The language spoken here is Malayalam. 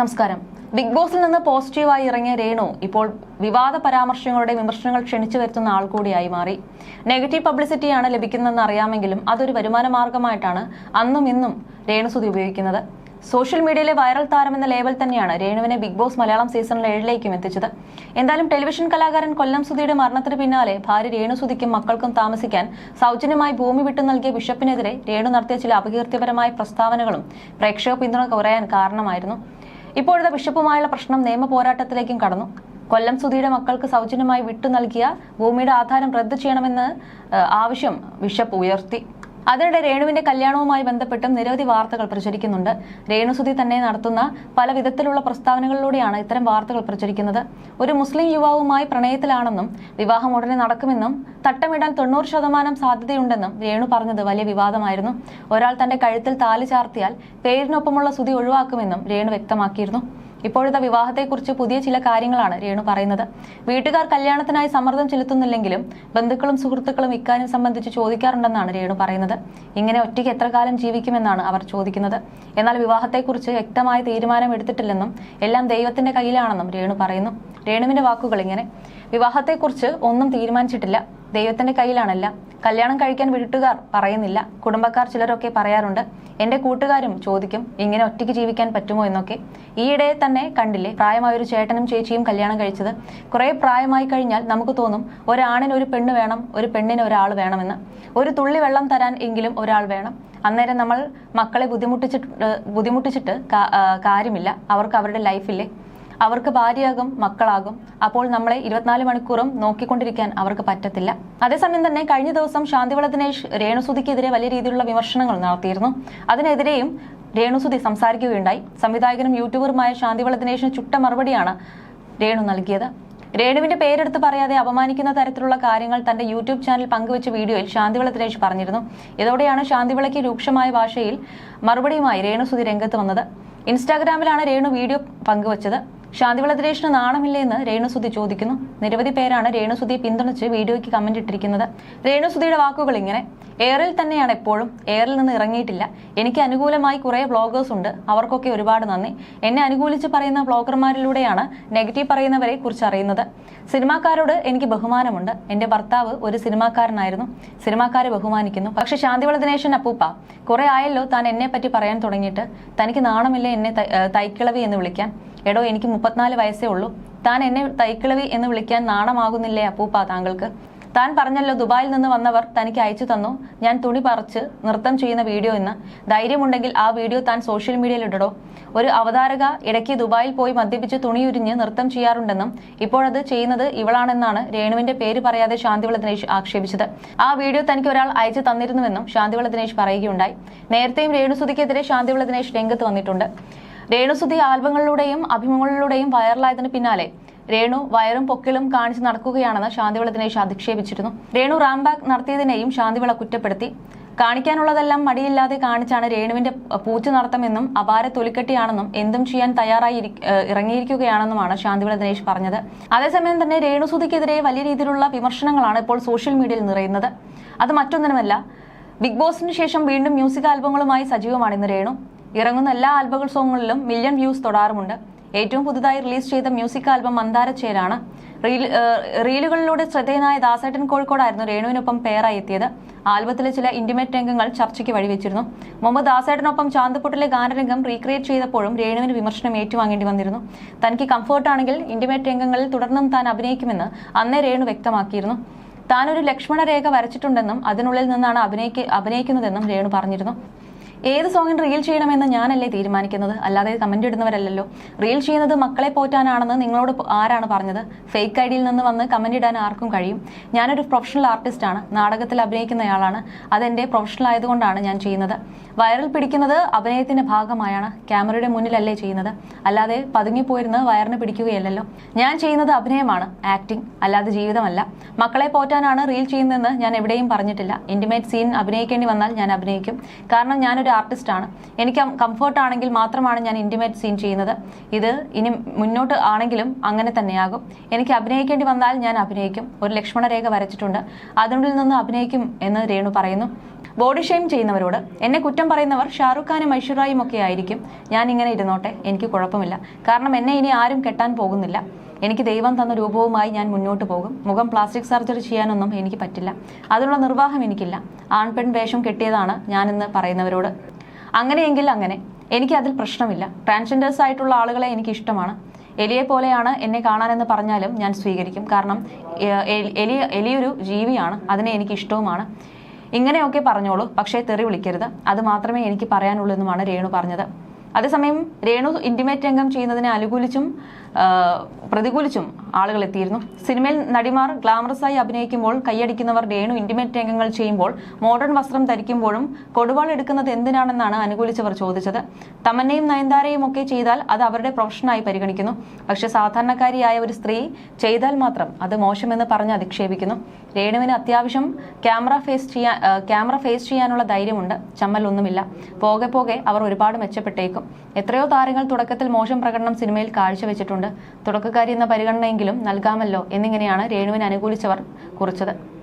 നമസ്കാരം. ബിഗ് ബോസിൽ നിന്ന് പോസിറ്റീവായി ഇറങ്ങിയ രേണു ഇപ്പോൾ വിവാദ പരാമർശങ്ങളുടെ വിമർശനങ്ങൾ ക്ഷണിച്ചു വരുത്തുന്ന ആൾ കൂടിയായി മാറി. നെഗറ്റീവ് പബ്ലിസിറ്റിയാണ് ലഭിക്കുന്നതെന്ന് അറിയാമെങ്കിലും അതൊരു വരുമാന മാർഗമായിട്ടാണ് അന്നും ഇന്നും രേണു സുതി ഉപയോഗിക്കുന്നത്. സോഷ്യൽ മീഡിയയിലെ വൈറൽ താരം എന്ന ലേബൽ തന്നെയാണ് രേണുവിനെ ബിഗ് ബോസ് മലയാളം സീസണിൽ ഏഴിലേക്കും എത്തിച്ചത്. എന്തായാലും ടെലിവിഷൻ കലാകാരൻ കൊല്ലം സുധിയുടെ മരണത്തിന് പിന്നാലെ ഭാര്യ രേണുസുതിക്കും മക്കൾക്കും താമസിക്കാൻ സൗജന്യമായി ഭൂമി വിട്ടു നൽകിയ ബിഷപ്പിനെതിരെ രേണു നടത്തിയ ചില അപകീർത്തിപരമായ പ്രസ്താവനകളും പ്രേക്ഷക പിന്തുണ കുറയാൻ കാരണമായിരുന്നു. ഇപ്പോഴത്തെ ബിഷപ്പുമായുള്ള പ്രശ്നം നിയമ പോരാട്ടത്തിലേക്കും കടന്നു. കൊല്ലം സുധിയുടെ മക്കൾക്ക് സൗജന്യമായി വിട്ടു നൽകിയ ഭൂമിയുടെ ആധാരം റദ്ദു ചെയ്യണമെന്ന് ആവശ്യം ബിഷപ്പ് ഉയർത്തി. അതിനിടെ രേണുവിന്റെ കല്യാണവുമായി ബന്ധപ്പെട്ടും നിരവധി വാർത്തകൾ പ്രചരിക്കുന്നുണ്ട്. രേണുസുതി തന്നെ നടത്തുന്ന പല വിധത്തിലുള്ള പ്രസ്താവനകളിലൂടെയാണ് ഇത്തരം വാർത്തകൾ പ്രചരിക്കുന്നത്. ഒരു മുസ്ലിം യുവാവുമായി പ്രണയത്തിലാണെന്നും വിവാഹം ഉടനെ നടക്കുമെന്നും തട്ടമിടാൻ തൊണ്ണൂറ് ശതമാനം സാധ്യതയുണ്ടെന്നും രേണു പറഞ്ഞത് വലിയ വിവാദമായിരുന്നു. ഒരാൾ തന്റെ കഴുത്തിൽ താലി ചാർത്തിയാൽ പേരിനൊപ്പമുള്ള സുതി ഒഴിവാക്കുമെന്നും രേണു വ്യക്തമാക്കിയിരുന്നു. ഇപ്പോഴത്തെ വിവാഹത്തെക്കുറിച്ച് പുതിയ ചില കാര്യങ്ങളാണ് രേണു പറയുന്നത്. വീട്ടുകാർ കല്യാണത്തിനായി സമ്മർദ്ദം ചെലുത്തുന്നില്ലെങ്കിലും ബന്ധുക്കളും സുഹൃത്തുക്കളും ഇക്കാര്യം സംബന്ധിച്ച് ചോദിക്കാറുണ്ടെന്നാണ് രേണു പറയുന്നത്. ഇങ്ങനെ ഒറ്റയ്ക്ക് എത്ര കാലം ജീവിക്കുമെന്നാണ് അവർ ചോദിക്കുന്നത്. എന്നാൽ വിവാഹത്തെക്കുറിച്ച് വ്യക്തമായ തീരുമാനം എടുത്തിട്ടില്ലെന്നും എല്ലാം ദൈവത്തിന്റെ കയ്യിലാണെന്നും രേണു പറയുന്നു. രേണുവിന്റെ വാക്കുകൾ ഇങ്ങനെ വിവാഹത്തെക്കുറിച്ച് ഒന്നും തീരുമാനിച്ചിട്ടില്ല. ദൈവത്തിന്റെ കയ്യിലാണല്ല. കല്യാണം കഴിക്കാൻ വീട്ടുകാർ പറയുന്നില്ല. കുടുംബക്കാർ ചിലരൊക്കെ പറയാറുണ്ട് എന്റെ കൂട്ടുകാരും ചോദിക്കും ഇങ്ങനെ ഒറ്റയ്ക്ക് ജീവിക്കാൻ പറ്റുമോ എന്നൊക്കെ. ഈയിടെ തന്നെ കണ്ടില്ലേ പ്രായമായ ഒരു ചേട്ടനും ചേച്ചിയും കല്യാണം കഴിച്ചത്. കുറേ പ്രായമായി കഴിഞ്ഞാൽ നമുക്ക് തോന്നും ഒരാണിന് ഒരു പെണ്ണ് വേണം ഒരു പെണ്ണിന് ഒരാൾ വേണമെന്ന്. ഒരു തുള്ളി വെള്ളം തരാൻ എങ്കിലും ഒരാൾ വേണം. അന്നേരം നമ്മൾ മക്കളെ ബുദ്ധിമുട്ടിച്ചിട്ട് ബുദ്ധിമുട്ടിച്ചിട്ട് കാര്യമില്ല. അവർക്ക് അവരുടെ ലൈഫില്ലേ? അവർക്ക് ഭാര്യയാകും മക്കളാകും. അപ്പോൾ നമ്മളെ ഇരുപത്തിനാല് മണിക്കൂറും നോക്കിക്കൊണ്ടിരിക്കാൻ അവർക്ക് പറ്റത്തില്ല. അതേസമയം തന്നെ കഴിഞ്ഞ ദിവസം ശാന്തിവള ദിനേശ് രേണുസുതിക്കെതിരെ വലിയ രീതിയിലുള്ള വിമർശനങ്ങൾ നടത്തിയിരുന്നു. അതിനെതിരെയും രേണുസുതി സംസാരിക്കുകയുണ്ടായി. സംവിധായകനും യൂട്യൂബറുമായ ശാന്തിവള ദിനേശിന് ചുട്ട മറുപടിയാണ് രേണു നൽകിയത്. രേണുവിന്റെ പേരെടുത്ത് പറയാതെ അപമാനിക്കുന്ന തരത്തിലുള്ള കാര്യങ്ങൾ തന്റെ യൂട്യൂബ് ചാനൽ പങ്കുവച്ച വീഡിയോയിൽ ശാന്തിവിള ദിനേശ് പറഞ്ഞിരുന്നു. ഇതോടെയാണ് ശാന്തിവിളയ്ക്ക് രൂക്ഷമായ ഭാഷയിൽ മറുപടിയുമായി രേണുസുതി രംഗത്ത് വന്നത്. ഇൻസ്റ്റാഗ്രാമിലാണ് രേണു വീഡിയോ പങ്കുവച്ചത്. ശാന്തിവിള ദിനേശിന് നാണമില്ലേ എന്ന് രേണുസുതി ചോദിക്കുന്നു. നിരവധി പേരാണ് രേണുസുതിയെ പിന്തുണച്ച് വീഡിയോയ്ക്ക് കമന്റ് ഇട്ടിരിക്കുന്നത്. രേണുസുതിയുടെ വാക്കുകൾ ഇങ്ങനെ എയറിൽ തന്നെയാണ് എപ്പോഴും എയറിൽ നിന്ന് ഇറങ്ങിയിട്ടില്ല. എനിക്ക് അനുകൂലമായി കുറേ ബ്ലോഗേഴ്സ് ഉണ്ട്. അവർക്കൊക്കെ ഒരുപാട് നന്ദി. എന്നെ അനുകൂലിച്ച് പറയുന്ന ബ്ലോഗർമാരിലൂടെയാണ് നെഗറ്റീവ് പറയുന്നവരെ കുറിച്ച് അറിയുന്നത്. സിനിമാക്കാരോട് എനിക്ക് ബഹുമാനമുണ്ട്. എന്റെ ഭർത്താവ് ഒരു സിനിമാക്കാരനായിരുന്നു. സിനിമാക്കാരെ ബഹുമാനിക്കുന്നു. പക്ഷെ ശാന്തിവള ദിനേശൻ അപ്പൂപ്പ കുറെ ആയല്ലോ താൻ എന്നെ പറ്റി പറയാൻ തുടങ്ങിയിട്ട്. തനിക്ക് നാണമില്ല എന്നെ തൈക്കിളവി എന്ന് വിളിക്കാൻ? എടോ എനിക്ക് മുപ്പത്തിനാല് വയസ്സേ ഉള്ളൂ. താൻ എന്നെ തൈക്കിളവി എന്ന് വിളിക്കാൻ നാണമാകുന്നില്ലേ അപ്പൂപ്പ താങ്കൾക്ക്? താൻ പറഞ്ഞല്ലോ ദുബായിൽ നിന്ന് വന്നവർ തനിക്ക് അയച്ചു തന്നു. ഞാൻ തുണി പറിച്ച് നൃത്തം ചെയ്യുന്ന വീഡിയോ എന്ന് ധൈര്യമുണ്ടെങ്കിൽ ആ വീഡിയോ താൻ സോഷ്യൽ മീഡിയയിൽ ഇടടോ ഒരു അവതാരക ഇടയ്ക്ക് ദുബായിൽ പോയി മദ്യപിച്ച് തുണിയുരിഞ്ഞ് നൃത്തം ചെയ്യാറുണ്ടെന്നും ഇപ്പോഴത് ചെയ്യുന്നത് ഇവളാണെന്നാണ് രേണുവിന്റെ പേര് പറയാതെ ശാന്തിവിള ദിനേശ് ആക്ഷേപിച്ചത്. ആ വീഡിയോ തനിക്ക് ഒരാൾ അയച്ചു തന്നിരുന്നുവെന്നും ശാന്തിവിള ദിനേശ് പറയുകയുണ്ടായി. നേരത്തെയും രേണുസുതിക്കെതിരെ ശാന്തിവിള ദിനേശ് രംഗത്ത് വന്നിട്ടുണ്ട്. രേണുസുതി ആൽബങ്ങളിലൂടെയും അഭിമുഖങ്ങളിലൂടെയും വൈറലായതിനു പിന്നാലെ രേണു വയറും പൊക്കിളും കാണിച്ച് നടക്കുകയാണെന്ന് ശാന്തിവിള ദിനേശ് അധിക്ഷേപിച്ചിരുന്നു. രേണു റാംബാക്ക് നടത്തിയതിനെയും ശാന്തിവിള കുറ്റപ്പെടുത്തി. കാണിക്കാനുള്ളതെല്ലാം മടിയില്ലാതെ കാണിച്ചാണ് രേണുവിന്റെ പൂച്ച നടത്തമെന്നും അപാര തൊലിക്കെട്ടിയാണെന്നും എന്തും ചെയ്യാൻ തയ്യാറായി ഇറങ്ങിയിരിക്കുകയാണെന്നുമാണ് ശാന്തിവിള ദിനേശ് പറഞ്ഞത്. അതേസമയം തന്നെ രേണുസുതിക്കെതിരെ വലിയ രീതിയിലുള്ള വിമർശനങ്ങളാണ് ഇപ്പോൾ സോഷ്യൽ മീഡിയയിൽ നിറയുന്നത്. അത് മറ്റൊന്നിനുമല്ല ബിഗ് ബോസിന് ശേഷം വീണ്ടും മ്യൂസിക് ആൽബങ്ങളുമായി സജീവമാണ് ഇന്ന് രേണു. ഇറങ്ങുന്ന എല്ലാ ആൽബങ്ങൾ സോങ്ങുകളിലും മില്യൺ വ്യൂസ് തൊടാറുമുണ്ട്. ഏറ്റവും പുതുതായി റിലീസ് ചെയ്ത മ്യൂസിക് ആൽബം മന്ദാരച്ചേലാണ് റീലുകളിലൂടെ ശ്രദ്ധേയനായ ദാസേട്ടൻ കോഴിക്കോടായിരുന്നു രേണുവിനൊപ്പം പേറായി എത്തിയത്. ആൽബത്തിലെ ചില ഇന്റിമേറ്റ് രംഗങ്ങൾ ചർച്ചയ്ക്ക് വഴിവെച്ചിരുന്നു. മുമ്പ് ദാസേട്ടനൊപ്പം ചാന്തപ്പൊട്ടിലെ ഗാനരംഗം റീക്രിയേറ്റ് ചെയ്തപ്പോഴും രേണുവിന് വിമർശനം ഏറ്റുവാങ്ങേണ്ടി വന്നിരുന്നു. തനിക്ക് കംഫർട്ടാണെങ്കിൽ ഇന്റിമേറ്റ് രംഗങ്ങളിൽ തുടർന്നും താൻ അഭിനയിക്കുമെന്ന് അന്നേ രേണു വ്യക്തമാക്കിയിരുന്നു. താനൊരു ലക്ഷ്മണരേഖ ലക്ഷ്മണ രേഖ വരച്ചിട്ടുണ്ടെന്നും അതിനുള്ളിൽ നിന്നാണ് അഭിനയിക്ക അഭിനയിക്കുന്നതെന്നും രേണു പറഞ്ഞിരുന്നു. ഏത് സോങ്ങിൽ റീൽ ചെയ്യണമെന്ന് ഞാനല്ലേ തീരുമാനിക്കുന്നത്? അല്ലാതെ കമന്റ് ഇടുന്നവരല്ലല്ലോ. റീൽ ചെയ്യുന്നത് മക്കളെ പോറ്റാനാണെന്ന് നിങ്ങളോട് ആരാണ് പറഞ്ഞത്? ഫേക്ക് ഐഡിയിൽ നിന്ന് വന്ന് കമന്റ് ഇടാൻ ആർക്കും കഴിയും. ഞാനൊരു പ്രൊഫഷണൽ ആർട്ടിസ്റ്റാണ് നാടകത്തിൽ അഭിനയിക്കുന്നയാളാണ്. അതെന്റെ പ്രൊഫഷണൽ ആയതുകൊണ്ടാണ് ഞാൻ ചെയ്യുന്നത്. വൈറൽ പിടിക്കുന്നത് അഭിനയത്തിന്റെ ഭാഗമായാണ്. ക്യാമറയുടെ മുന്നിലല്ലേ ചെയ്യുന്നത്. അല്ലാതെ പതുങ്ങിപ്പോയിരുന്ന് വയറിന് പിടിക്കുകയല്ലല്ലോ. ഞാൻ ചെയ്യുന്നത് അഭിനയമാണ് ആക്ടിംഗ് അല്ലാതെ ജീവിതമല്ല. മക്കളെ പോറ്റാനാണ് റീൽ ചെയ്യുന്നതെന്ന് ഞാൻ എവിടെയും പറഞ്ഞിട്ടില്ല. ഇന്റിമേറ്റ് സീൻ അഭിനയിക്കേണ്ടി വന്നാൽ ഞാൻ അഭിനയിക്കും. കാരണം ഞാനൊരു ആർട്ടിസ്റ്റാണ് എനിക്ക് കംഫർട്ട് ആണെങ്കിൽ മാത്രമാണ് ഞാൻ ഇന്റിമേറ്റ് സീൻ ചെയ്യുന്നത്. ഇത് ഇനി മുന്നോട്ട് ആണെങ്കിലും അങ്ങനെ തന്നെയാകും. എനിക്ക് അഭിനയിക്കേണ്ടി വന്നാൽ ഞാൻ അഭിനയിക്കും. ഒരു ലക്ഷ്മണരേഖ വരച്ചിട്ടുണ്ട്. അതിനുള്ളിൽ നിന്ന് അഭിനയിക്കും എന്ന് രേണു പറയുന്നു. ബോഡി ഷെയിം ചെയ്യുന്നവരോട് എന്നെ കുറ്റം പറയുന്നവർ ഷാറുഖ് ഖാനും ഐശ്വറായും ഒക്കെ ആയിരിക്കും. ഞാൻ ഇങ്ങനെ ഇരുന്നോട്ടെ. എനിക്ക് കുഴപ്പമില്ല. കാരണം എന്നെ ഇനി ആരും കെട്ടാൻ പോകുന്നില്ല. എനിക്ക് ദൈവം തന്ന രൂപവുമായി ഞാൻ മുന്നോട്ട് പോകും. മുഖം പ്ലാസ്റ്റിക് സർജറി ചെയ്യാനൊന്നും എനിക്ക് പറ്റില്ല. അതിനുള്ള നിർവാഹം എനിക്കില്ല. ആൺപെൺ വേഷം കെട്ടിയതാണ് ഞാനിന്ന് പറയുന്നവരോട്. അങ്ങനെയെങ്കിൽ അങ്ങനെ. എനിക്ക് അതിൽ പ്രശ്നമില്ല. ട്രാൻസ്ജെൻഡേഴ്സ് ആയിട്ടുള്ള ആളുകളെ എനിക്ക് ഇഷ്ടമാണ്. എലിയെ പോലെയാണ് എന്നെ കാണാനെന്ന് പറഞ്ഞാലും ഞാൻ സ്വീകരിക്കും. കാരണം എലി എലി- എലിയൊരു ജീവിയാണ്. അതിനെ എനിക്ക് ഇഷ്ടവുമാണ്. ഇങ്ങനെയൊക്കെ പറഞ്ഞോളൂ. പക്ഷേ തെറി വിളിക്കരുത്. അത് മാത്രമേ എനിക്ക് പറയാനുള്ളൂ എന്നുമാണ് രേണു പറഞ്ഞത്. അതേസമയം രേണു ഇന്റിമേറ്റ് രംഗം ചെയ്യുന്നതിനെ അനുകൂലിച്ചും പ്രതികൂലിച്ചും ആളുകൾ എത്തിയിരുന്നു. സിനിമയിൽ നടിമാർ ഗ്ലാമറസായി അഭിനയിക്കുമ്പോൾ കൈയടിക്കുന്നവർ രേണു ഇന്റിമേറ്റ് രംഗങ്ങൾ ചെയ്യുമ്പോൾ മോഡേൺ വസ്ത്രം ധരിക്കുമ്പോഴും കൊടുവാൾ എടുക്കുന്നത് എന്തിനാണെന്നാണ് അനുകൂലിച്ചവർ ചോദിച്ചത്. തമന്നയും നയൻതാരയും ഒക്കെ ചെയ്താൽ അത് അവരുടെ പ്രൊഫഷനായി പരിഗണിക്കുന്നു. പക്ഷേ സാധാരണക്കാരിയായ ഒരു സ്ത്രീ ചെയ്താൽ മാത്രം അത് മോശമെന്ന് പറഞ്ഞ് അധിക്ഷേപിക്കുന്നു. രേണുവിന് അത്യാവശ്യം ക്യാമറ ഫേസ് ചെയ്യാൻ ക്യാമറ ഫേസ് ചെയ്യാനുള്ള ധൈര്യമുണ്ട്. ചമ്മലൊന്നുമില്ല. പോകെ പോകെ അവർ ഒരുപാട് മെച്ചപ്പെട്ടേക്കും. എത്രയോ താരങ്ങൾ തുടക്കത്തിൽ മോശം പ്രകടനം സിനിമയിൽ കാഴ്ചവെച്ചിട്ടുണ്ട്. തുടക്കക്കാരി എന്ന പരിഗണനയെങ്കിലും നൽകാമല്ലോ എന്നിങ്ങനെയാണ് രേണുവിനെ അനുകൂലിച്ചവർ കുറിച്ചത്